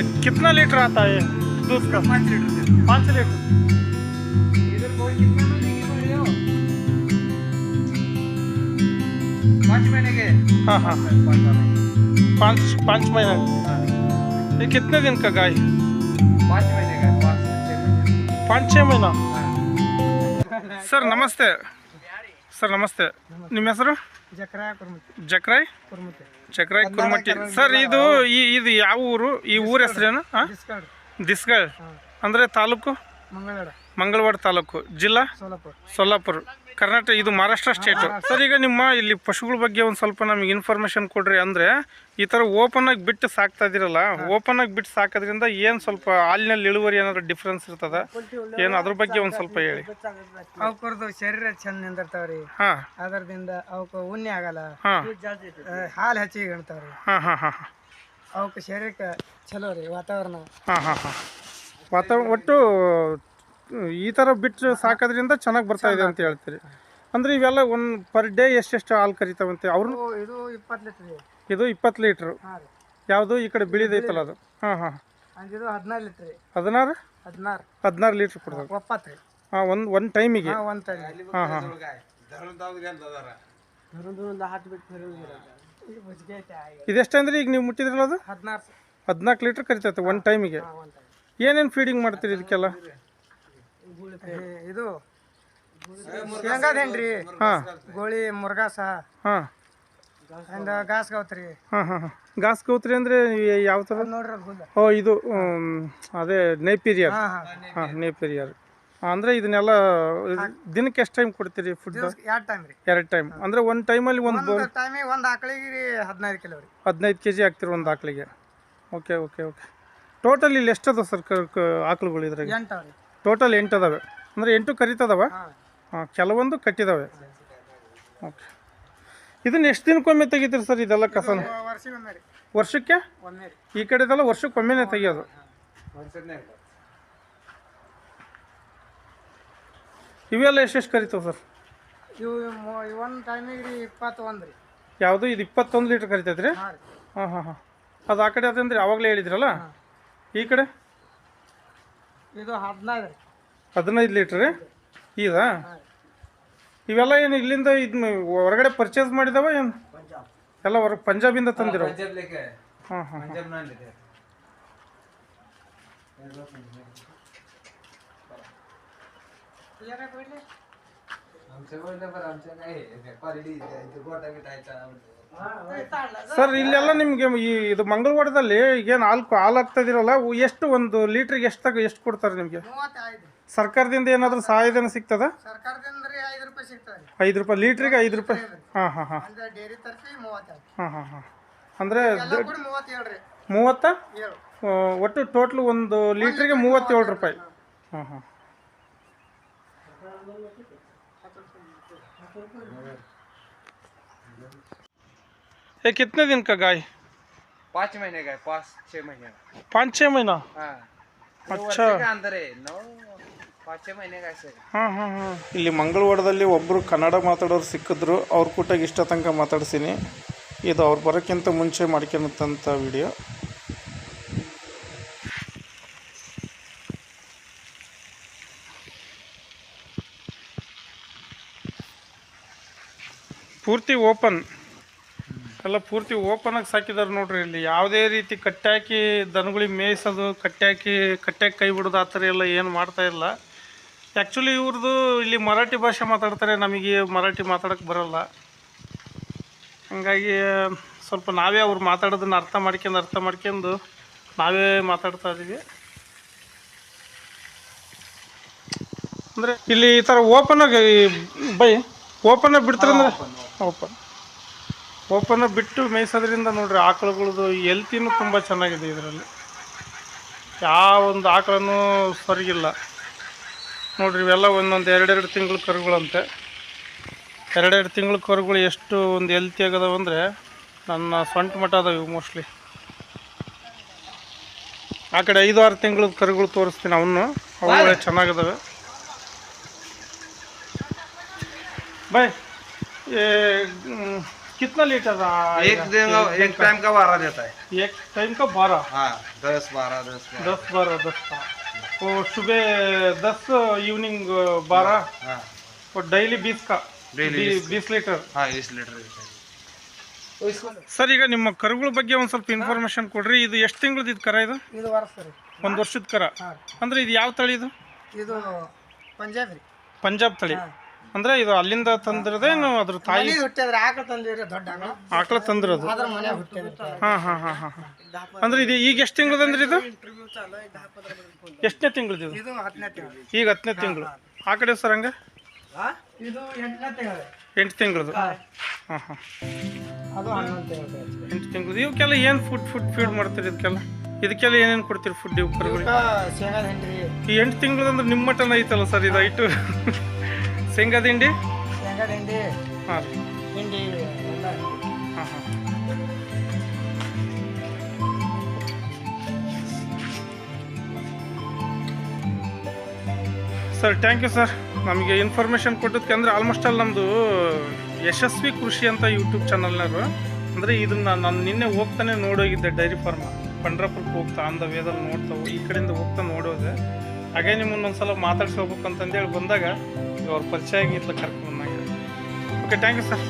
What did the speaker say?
ये कितना लीटर आता है दूध का पाँच लीटर दे पाँच लीटर इधर कोई कितने महीने की बोल रहे हो पाँच महीने के हाँ हाँ पाँच महीने पाँच पाँच महीना हाँ, ये कितने दिन का गाय पाँच महीने का पाँच छः महीने पाँच छः महीना हाँ। ಸರ್ ನಮಸ್ತೆ ಸರ್ ನಮಸ್ತೆ ನಿಮ್ಮ ಹೆಸರು ಜಕ್ರ ಕುರ್ಮತಿ ಜಕ್ರಾಯ್ ಕುರ್ಮತಿ ಚಕ್ರಾಯ್ ಕುರ್ಮಟ್ಟಿ. ಸರ್ ಇದು ಈ ಇದು ಯಾವ ಊರು? ಈ ಊರ ಹೆಸರೇನು? ಹಾಂ ಹಾಂ. ಅಂದರೆ ತಾಲೂಕು? ಮಂಗಳವಾರ ಮಂಗಳವಾಡ ತಾಲೂಕು ಜಿಲ್ಲಾ ಸೋಲಾಪುರ ಸೊಲ್ಲಾಪುರ ಕರ್ನಾಟಕ ಇದು ಮಹಾರಾಷ್ಟ್ರ ಸ್ಟೇಟು ಸರ್ ಈಗ ನಿಮ್ಮ ಇಲ್ಲಿ ಪಶುಗಳ ಬಗ್ಗೆ ಒಂದು ಸ್ವಲ್ಪ ನಮಗೆ ಇನ್ಫಾರ್ಮೇಷನ್ ಕೊಡ್ರಿ ಅಂದರೆ ಈ ಥರ ಓಪನ್ ಆಗಿ ಬಿಟ್ಟು ಸಾಕ್ತಾ ಇದ್ದೀರಲ್ಲ ಓಪನ್ ಆಗಿ ಬಿಟ್ಟು ಸಾಕೋದ್ರಿಂದ ಏನು ಸ್ವಲ್ಪ ಹಾಲಿನಲ್ಲಿ ಇಳುವರಿ ಏನಾದರೂ ಡಿಫ್ರೆನ್ಸ್ ಇರ್ತದ? ಏನು ಅದ್ರ ಬಗ್ಗೆ ಒಂದು ಸ್ವಲ್ಪ ಹೇಳಿ. ಅವ್ರದ್ದು ಶರೀರ ಚಂದ ನಿಂದಿರ್ತಾವ್ರಿ. ಹಾಂ. ಅದರದಿಂದ ಅವಕ್ಕೆ ಉಣ್ಣೆ ಆಗಲ್ಲ. ಹಾಂ. ಹಾಲು ಹೆಚ್ಚಿಗೆ ಕಾಣ್ತಾವ್ರಿ ಹಾಂ ಹಾಂ ಹಾಂ ಅವಕ್ಕೆ ಶರೀರಕ್ಕೆ ಚಲೋ ರೀ ವಾತಾವರಣ. ಹಾಂ ಹಾಂ ಹಾಂ. ವಾತಾವರಣ ಒಟ್ಟು ಈ ಥರ ಬಿಟ್ಟು ಸಾಕೋದ್ರಿಂದ ಚೆನ್ನಾಗಿ ಬರ್ತಾ ಇದೆ ಅಂತ ಹೇಳ್ತೀರಿ. ಅಂದ್ರೆ ಇವೆಲ್ಲ ಒಂದು ಪರ್ ಡೇ ಎಷ್ಟೆಷ್ಟು ಹಾಲು ಕರಿತಾವಂತೆ? ಅವ್ರು ಇದು- ಇಪ್ಪತ್ತು ಲೀಟ್ರ್ ಇದು. ಇಪ್ಪತ್ತು ಲೀಟ್ರು. ಯಾವುದು? ಈ ಕಡೆ ಬಿಳಿದೈತಲ್ಲ ಅದು. ಹಾಂ ಹಾಂ. ಇದು ಹದಿನಾರು ಲೀಟ್ರ್ ಹದಿನಾರು? ಹದಿನಾರು. ಹದಿನಾರು ಲೀಟ್ರ್ ಕೊಡ್ತಾರೆ ಒಪ್ಪತ್ತು ಹಾಂ ಒಂದು ಒಂದು ಟೈಮಿಗೆ. ಹಾಂ ಒಂದು ಟೈಮ್ ಹಾಂ ಹಾಂ. ಇದೆಷ್ಟು ಅಂದ್ರೆ ಈಗ ನೀವು ಮುಟ್ಟಿದ್ರಲ್ಲ ಅದು? ಹದಿನಾಲ್ಕು ಲೀಟ್ರ್ ಕರಿತೈತೆ ಒಂದು ಟೈಮಿಗೆ. ಏನೇನು ಫೀಡಿಂಗ್ ಮಾಡ್ತೀರಿ ಇದಕ್ಕೆಲ್ಲ? ಇದು ಶೇಂಗಾದೇನ್ರಿ? ಹಾಂ. ಗೋಳಿ ಮುರ್ಗಾಸ ಹಾಂ. ಅಂದ ಗಾಸ್ ಗೌತ್ರಿ. ಹಾಂ ಹಾಂ ಹಾಂ. ಗಾಸ್ ಗೌತ್ರಿ ಅಂದರೆ ಯಾವ ಥರ? ಅದ್ ನೋಡ್ರಿ ಅದು ಹುಲ್ಲ ಓ ಇದು ಅದೇ ನೇಪಿರಿಯರ್ ಹಾಂ ಹಾಂ. ಹಾಂ ನೇಪಿರಿಯರ್ ಅಂದರೆ ಇದನ್ನೆಲ್ಲ ದಿನಕ್ಕೆ ಎಷ್ಟು ಟೈಮ್ ಕೊಡ್ತೀರಿ ಫುಡ್ ಎರಡು ಟೈಮ್ ರೀ. ಎರಡು ಟೈಮ್ ಅಂದರೆ ಒಂದು ಟೈಮಲ್ಲಿ ಒಂದು ಒಂದು ಟೈಮಿಗೆ ಒಂದು ಆಕಳಿಗೆ ರೀ ಹದಿನೈದು ಕಿಲೋ ರೀ. ಹದಿನೈದು ಕೆ ಜಿ ಹಾಕ್ತಿರಿ ಒಂದು ಆಕಳಿಗೆ. Okay okay okay. ಟೋಟಲ್ ಇಲ್ಲಿ ಎಷ್ಟದ ಸರ್ ಆಕಳುಗಳು ಇದ್ರಾಗ? ಎಂಟು ರೀ. ಟೋಟಲ್ ಎಂಟು ಅದಾವೆ. ಅಂದರೆ ಎಂಟು ಕರಿತದವ? ಹಾಂ. ಕೆಲವೊಂದು ಕಟ್ಟಿದಾವೆ. ಓಕೆ. ಇದನ್ನ ಎಷ್ಟು ದಿನಕ್ಕೊಮ್ಮೆ ತೆಗಿತೀರಿ ಸರ್ ಇದೆಲ್ಲ ಕಸ ವರ್ಷಕ್ಕೆ ಈ ಕಡೆದೆಲ್ಲ ವರ್ಷಕ್ಕೊಮ್ಮೆನೇ ತೆಗಿಯೋದು. ಇವೆಲ್ಲ ಎಷ್ಟೆಷ್ಟು ಕರಿತಾವೆ ಸರ್? ಇವು ಒಂದು ಟೈಮಿಗೆ ರೀ ಇಪ್ಪತ್ತು ಒಂದು ರೀ ಯಾವುದು? ಇದು ಇಪ್ಪತ್ತೊಂದು ಲೀಟ್ರ್ ಕರಿತೈತೆ ರೀ. ಹಾಂ ಹಾಂ ಹಾಂ. ಹಾಂ ಅದು ಆ ಕಡೆ ಅದಂದ್ರೆ ಆವಾಗಲೇ ಹೇಳಿದ್ರಲ್ಲ? ಈ ಕಡೆ? ಇದು ಹದಿನೈದು ರೀ ಹದಿನೈದು ಲೀಟ್ರ್ ರೀ ಇದಾ ಇವೆಲ್ಲ ಏನು ಇಲ್ಲಿಂದ ಇದನ್ನ ಹೊರಗಡೆ ಪರ್ಚೇಸ್ ಮಾಡಿದಾವ ಏನು ಎಲ್ಲ ಹೊರಗೆ ಪಂಜಾಬಿಂದ ತಂದಿರೋ पंजाब लेके ಹಾಂ ಹಾಂ पंजाब ना लेते आमचे बोलले पण आमच्या नाही क्वालिटी गोटा गिटायचा ಸರ್ ಇಲ್ಲೆಲ್ಲ ನಿಮಗೆ ಈ ಇದು ಮಂಗಳವಾರದಲ್ಲಿ ಈಗೇನು ಹಾಲು ಹಾಲು ಹಾಕ್ತಾಯಿದ್ದೀರಲ್ಲ ಎಷ್ಟು ಒಂದು ಲೀಟ್ರಿಗೆ ಎಷ್ಟು ತಗ ಎಷ್ಟು ಕೊಡ್ತಾರೆ ನಿಮಗೆ? ಸರ್ಕಾರದಿಂದ ಏನಾದರೂ ಸಹಾಯಧನ ಸಿಗ್ತದ? ಐದು ರೂಪಾಯಿ ಲೀಟ್ರಿಗೆ ಐದು ರೂಪಾಯಿ. ಹಾಂ ಹಾಂ ಹಾಂ. ಹಾಂ ಹಾಂ ಹಾಂ. ಅಂದರೆ ಮೂವತ್ತ? ಒಟ್ಟು ಟೋಟ್ಲ್ ಒಂದು ಲೀಟ್ರಿಗೆ ಮೂವತ್ತೇಳು ರೂಪಾಯಿ. ಹಾಂ ಹಾಂ. ये कितने दिन का गाय पाँच महीने का है पाँच छः महीने का पाँच छः महीना हाँ अच्छा के अंदर है नौ पाँच छः महीने का ऐसे ಹಾಂ ಹಾಂ ಹಾಂ ಇಲ್ಲಿ ಮಂಗಳವಾರದಲ್ಲಿ ಒಬ್ಬರು ಕನ್ನಡ ಮಾತಾಡೋರು ಸಿಕ್ಕಿದ್ರು ಅವ್ರ ಕೂಟಾಗ ಇಷ್ಟ ತನಕ ಮಾತಾಡ್ಸೀನಿ ಇದು ಅವ್ರು ಬರೋಕ್ಕಿಂತ ಮುಂಚೆ ಮಾಡ್ಕೊಳತ್ತಂಥ ವಿಡಿಯೋ ಪೂರ್ತಿ ಓಪನ್ ಎಲ್ಲ ಪೂರ್ತಿ ಓಪನ್ ಆಗಿ ಸಾಕಿದಾರೆ ನೋಡ್ರಿ ಇಲ್ಲಿ. ಯಾವುದೇ ರೀತಿ ಕಟ್ಟಾಕಿ ದನಗಳಿಗೆ ಮೇಯಿಸೋದು ಕಟ್ಟಾಕಿ ಕಟ್ಟಾಕಿ ಕೈ ಬಿಡೋದು ಆ ಥರ ಎಲ್ಲ ಏನು ಮಾಡ್ತಾ ಇಲ್ಲ. ಆ್ಯಕ್ಚುಲಿ ಇವ್ರದ್ದು ಇಲ್ಲಿ ಮರಾಠಿ ಭಾಷೆ ಮಾತಾಡ್ತಾರೆ ನಮಗೆ ಮರಾಠಿ ಮಾತಾಡೋಕ್ಕೆ ಬರೋಲ್ಲ. ಹಂಗಾಗಿ ಸ್ವಲ್ಪ ನಾವೇ ಅವ್ರು ಮಾತಾಡೋದನ್ನ ಅರ್ಥ ಮಾಡ್ಕೊಂಡು ಅರ್ಥ ಮಾಡ್ಕೊಂಡು ನಾವೇ ಮಾತಾಡ್ತಾ ಇದ್ದೀವಿ ಅಂದರೆ ಇಲ್ಲಿ ಈ ಥರ ಓಪನ್ ಆಗಿ ಬೈ ಓಪನ್ ಆಗಿ ಬಿಡ್ತಾರಂದ್ರೆ ಓಪನ್ ಓಪನ್ ಬಿಟ್ಟು ಮೇಯಿಸೋದ್ರಿಂದ ನೋಡ್ರಿ ಆಕಳುಗಳದ್ದು ಎಲ್ತಿನೂ ತುಂಬ ಚೆನ್ನಾಗಿದೆ ಇದರಲ್ಲಿ. ಯಾವ ಒಂದು ಆಕಳನ್ನು ಸರಿಗಿಲ್ಲ. ನೋಡ್ರಿ ಇವೆಲ್ಲ ಒಂದೊಂದು ಎರಡೆರಡು ತಿಂಗಳ ಕರುಗಳಂತೆ. ಎರಡೆರಡು ತಿಂಗಳ ಕರುಗಳು ಎಷ್ಟು ಒಂದು ಎಲ್ತಿ ಆಗದವು ಅಂದರೆ ನನ್ನ ಸೊಂಟ ಮಠ ಅದಾವೆ ಇವು ಮೋಸ್ಟ್ಲಿ ಆ ಕಡೆ ಐದು ಆರು ತಿಂಗಳ ಕರುಗಳು ತೋರಿಸ್ತೀನಿ ಅವನು. ಅವುಗಳೇ ಚೆನ್ನಾಗಿದ್ದಾವೆ ಬಾಯ್ कितना लीटर आ- एक दिन एक टाइम का बारह देता है एक टाइम का बारह हाँ दस बारह दस बारह दस बारह दस बारह वो सुबह दस इवनिंग बारह हाँ और डेली बीस का Daily बी- 20 बीस ಲೀಟರ್ हाँ बीस लीटर देता है ಸರ್ ಈಗ ನಿಮ್ಮ ಕರುಗಳ ಬಗ್ಗೆ ಒಂದು ಸ್ವಲ್ಪ ಇನ್ಫಾರ್ಮೇಶನ್ ಕೊಡ್ರಿ ಇದು ಎಷ್ಟು ತಿಂಗಳದ ಇದು ಕರ ಇದು ಇದು ವರ್ಷ ರೀ ಒಂದು ವರ್ಷದ ಕರ ಹಾಂ ಅಂದ್ರೆ ಇದು ಯಾವ ತಳಿ ಇದು ಇದು ಪಂಜಾಬ್ ರೀ ಪಂಜಾಬ್ ತಳಿ ಅಂದ್ರೆ ಇದು ಅಲ್ಲಿಂದ ತಂದ್ರದೇನು ಅದ್ರ ತಾಯಿ ಹುಟ್ಟಿದ್ರೆ ಆಕಳ ತಂದಿರಿ ದೊಡ್ಡ ಆಕಳ? ತಂದಿರೋದು. ಅದ್ರ ಮನೆ ಹುಟ್ಟಿದ್ರೆ ಹಾ ಹಾ ಹಾ ಹಾ ಹಾ. ಅಂದ್ರೆ ಇದು ಈಗ ಎಷ್ಟು ತಿಂಗಳದಂದ್ರೆ ಇದು? ಎಷ್ಟನೇ ತಿಂಗಳದ ಇದು? ತಿಂಗಳು. ಈಗ ಹತ್ತನೇ ತಿಂಗಳು. ಆ ಕಡೆ ಸರ್ ಹಂಗೆ? ತಿಂಗಳು. ಎಂಟು ತಿಂಗಳದು. ಹಾಂ. ಹಾಂ ತಿಂಗಳು ಎಂಟು ತಿಂಗಳದು. ಇವಕ್ಕೆಲ್ಲ ಏನು ಫುಡ್ ಫುಡ್ ಫೀಡ್ ಮಾಡ್ತೀರಿ ಇದಕ್ಕೆಲ್ಲ ಇದಕ್ಕೆಲ್ಲ ಏನೇನು ಕೊಡ್ತೀರಿ ಫುಡ್ ಇವು ಕರುಗಳಿಗೆ ಈ ಎಂಟು ತಿಂಗಳದಂದ್ರೆ ನಿಮ್ಮ ಮಟನ್ ಐತಲ್ಲ ಸರ್ ಇದು ಐಟು? ಶೇಂಗಾ ದಿಂಡಿ ಶೇಂಗಾ ಹಾಂ. ಹಿಂಡಿ ಹಾಂ ಹಾಂ. ಸರ್ ಥ್ಯಾಂಕ್ ಯು ಸರ್ ನಮಗೆ ಇನ್ಫಾರ್ಮೇಷನ್ ಕೊಟ್ಟದಕ್ಕೆ ಅಂದರೆ ಆಲ್ಮೋಸ್ಟ್ ಅಲ್ಲಿ ನಮ್ಮದು ಯಶಸ್ವಿ ಕೃಷಿ ಅಂತ ಯೂಟ್ಯೂಬ್ ಚಾನಲ್ನವರು ಅಂದರೆ ಇದನ್ನ ನಾನು ನಿನ್ನೆ ಹೋಗ್ತಾನೆ ನೋಡೋಗಿದ್ದೆ ಡೈರಿ ಫಾರ್ಮ್ ಪಂಡ್ರಾಪುರಕ್ಕೆ ಹೋಗ್ತಾ ಅಂದ ವೇದಲ್ಲಿ ನೋಡ್ತಾವೆ ಈ ಕಡೆಯಿಂದ ಹೋಗ್ತಾ ನೋಡೋದೆ. ಹಾಗೆ ನಿಮ್ಮನ್ನೊಂದು ಒಂದ್ಸಲ ಮಾತಾಡ್ಸಿ ಹೋಗ್ಬೇಕು ಅಂತಂದೇಳಿ ಬಂದಾಗ ಅವ್ರ ಪರಿಚಯ ಆಗಿತ್ತು ಕರ್ಕೊಂಡು ಓಕೆ ಥ್ಯಾಂಕ್ ಯು ಸರ್